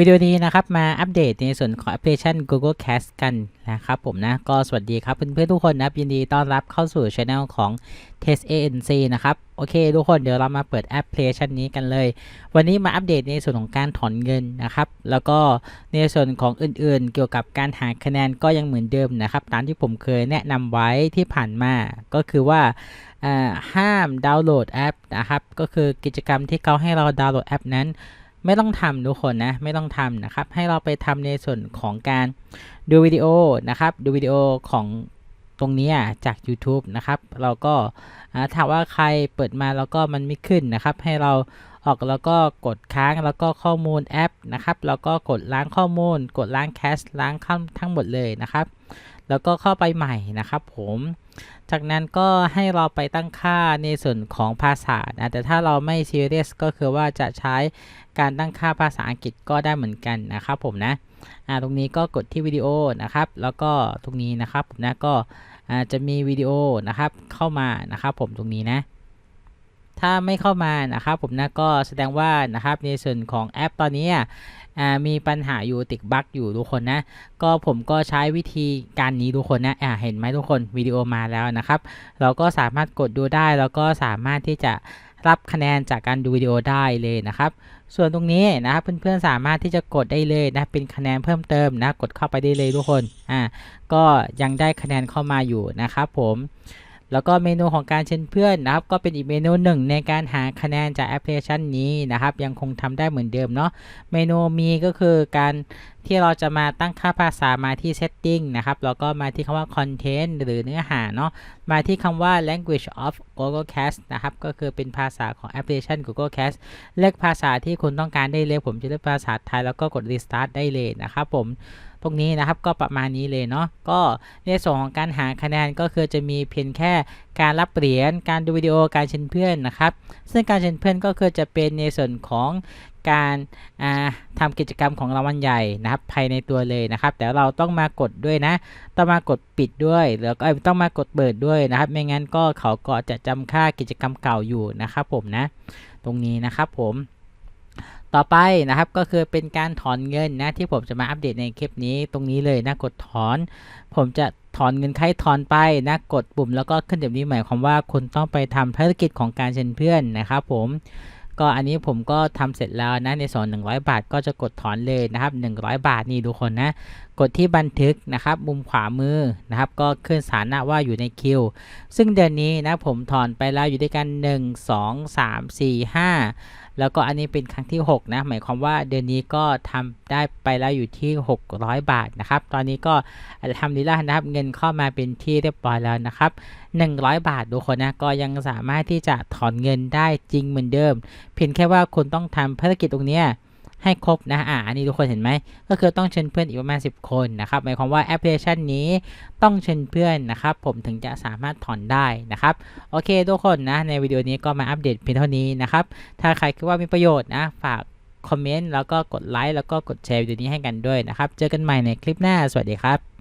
วิดีโอนี้นะครับมาอัปเดตในส่วนของแอปพลิเคชัน Google Cast กันนะครับผมนะก็สวัสดีครับเพื่อนๆทุกคนนะครับยินดีต้อนรับเข้าสู่ช anel ของ Test ANC นะครับโอเคทุกคนเดี๋ยวเรามาเปิดแอปพลิเคชันนี้กันเลย วันนี้มาอัปเดตในส่วนของการถอนเงินนะครับแล้วก็ในส่วนของอื่นๆ เกี่ยวกับการหาคะแนนก็ยังเหมือนเดิมนะครับตามที่ผมเคยแนะนำไว้ที่ผ่านมาก็คือว่าห้ามดาวน์โหลดแอปนะครับก็คือกิจกรรมที่เขาให้เราดาวน์โหลดแอปนั้น ไม่ต้องทำทุกคนนะ ไม่ต้องทำนะครับ ให้เราไปทำในส่วนของการดูวิดีโอนะครับ ดูวิดีโอของตรงนี้จาก YouTube นะครับ เราก็ถาถ้าว่าใครเปิดมาแล้วก็มันไม่ขึ้นนะครับ ให้เรา ออกแล้วก็กดค้างแล้วก็ข้อมูลแอปนะครับแล้วก็กดล้างข้อมูล กดล้างแคชล้างทั้งหมดเลยนะครับแล้วก็เข้าไปใหม่นะครับผม จากนั้นก็ให้เราไปตั้งค่าในส่วนของภาษานะแต่ถ้าเราไม่ซีเรียสก็คือว่าจะใช้การตั้งค่าภาษาอังกฤษก็ได้เหมือนกันนะครับผมนะอ่าตรงนี้ก็กดที่วิดีโอนะครับ แล้วก็ตรงนี้นะครับผมนะก็อ่าจะมีวิดีโอนะครับเข้ามานะครับผมตรงนี้นะ ถ้าไม่เข้ามานะครับผมนะก็แสดงว่านะครับในส่วนของแอปตอนนี้มีปัญหาอยู่ติดบั๊กอยู่ทุกคนนะ ก็ผมก็ใช้วิธีการนี้ทุกคนนะเห็นไหมทุกคนวิดีโอมาแล้วนะครับ เราก็สามารถกดดูได้ แล้วก็สามารถที่จะรับคะแนนจากการดูวิดีโอได้เลยนะครับ ส่วนตรงนี้นะครับเพื่อนๆสามารถที่จะกดได้เลยนะเป็นคะแนนเพิ่มเติมนะกดเข้าไปได้เลยทุกคนอ่าก็ยังได้คะแนนเข้ามาอยู่นะครับผม แล้วก็เมนูของการเชิญเพื่อนนะครับ ก็เป็นอีกเมนูหนึ่งในการหาคะแนนจากแอปพลิเคชันนี้นะครับ ยังคงทำได้เหมือนเดิมเนาะเมนูมีก็คือการ ที่เราจะมาตั้งค่าภาษามาที่ setting นะครับแล้วก็มาที่คำว่า content หรือเนื้อหาเนาะมาที่คำว่า language of Google Cast นะครับก็คือเป็นภาษาของแอปพลิเคชัน Google Cast เลือกภาษาที่คุณต้องการได้เลย ผมจะเลือกภาษาไทยแล้วก็กด restart ได้เลยนะครับผมตรงนี้นะครับก็ประมาณนี้เลยเนาะก็ในส่วนของการหาคะแนนก็คือจะมีเพียงแค่การรับเหรียญการดูวิดีโอการเชิญเพื่อนนะครับ ซึ่งการเชิญเพื่อนก็คือจะเป็นในส่วนของ การทำกิจกรรมของรางวัลใหญ่นะครับ ภายในตัวเลยนะครับ แต่เราต้องมากดด้วยนะ ต้องมากดปิดด้วยแล้วก็ต้องมากดเปิดด้วยนะครับ ไม่งั้นก็เขาก็จะจำค่ากิจกรรมเก่าอยู่นะครับผมนะ ตรงนี้นะครับผมต่อไปนะครับก็คือเป็นการถอนเงินนะที่ผมจะมาอัปเดตในคลิปนี้ตรงนี้เลยนะกดถอน ผมจะถอนเงินใครถอนไปนะกดปุ่มแล้วก็ขึ้นแบบนี้หมายความว่าคุณต้องไปทำภารกิจของการเชิญเพื่อนนะครับผม ก็อันนี้ผมก็ทำเสร็จแล้วนะในส่วน 100 บาทก็จะกดถอนเลยนะครับ 100 บาทนี่ทุกคนนะ กดที่บันทึกนะครับ มุมขวามือนะครับ ก็ขึ้นสถานะว่าอยู่ในคิว ซึ่งเดือนนี้นะผมถอนไปแล้วอยู่ด้วยกัน 1 2 3 4 5 แล้วก็อันนี้เป็นครั้งที่ 6 นะ หมายความว่าเดือนนี้ก็ทำได้ไปแล้วอยู่ที่ 600 บาทนะครับ ตอนนี้ก็ทำดีแล้วนะครับ เงินเข้ามาเป็นที่เรียบร้อยแล้วนะครับ 100 บาททุกคนนะ ก็ยังสามารถที่จะถอนเงินได้จริงเหมือนเดิมเพียงแค่ว่าคุณต้องทำภารกิจตรงนี้ให้ครบนะอ่าอันนี้ทุกคนเห็นไหม ก็คือต้องเชิญเพื่อนอีกประมาณ 10 คนนะครับ หมายความว่าแอปพลิเคชันนี้ต้องเชิญเพื่อนนะครับ ผมถึงจะสามารถถอนได้นะครับ โอเคทุกคนนะ ในวิดีโอนี้ก็มาอัปเดตเพียงเท่านี้นะครับ ถ้าใครคิดว่ามีประโยชน์นะ ฝากคอมเมนต์แล้วก็กดไลค์แล้วก็กดแชร์วิดีโอนี้ให้กันด้วยนะครับ เจอกันใหม่ในคลิปหน้า สวัสดีครับ